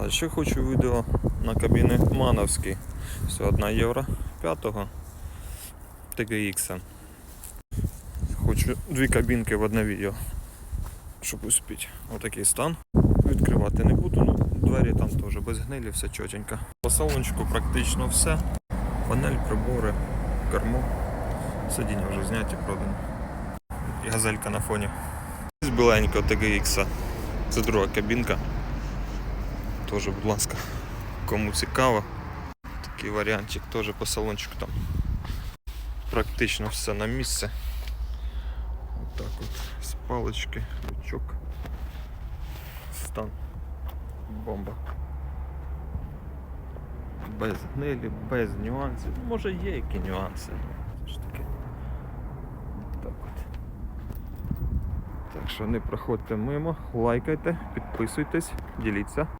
А ще хочу відео на кабіни Мановські. Все 1 євро 5 TGX. Хочу дві кабінки в одне відео, щоб успіти. Отакий стан. Відкривати не буду, ну двері там теж без гнилі, все чотенько. По салончику практично все. Панель, прибори, кермо. Сидіння вже зняті, продані. І газелька на фоні. З біленького TGX. Це друга кабінка. Теж, будь ласка, кому цікаво. Такий варіантик теж по салончику там. Практично все на місце. Отак от. З палички, лючок. Стан. Бомба. Без гнилі, без нюансів. Ну, Може є які нюанси. ну, Це ж таки. Так от. Так що не проходьте мимо, лайкайте, підписуйтесь, діліться.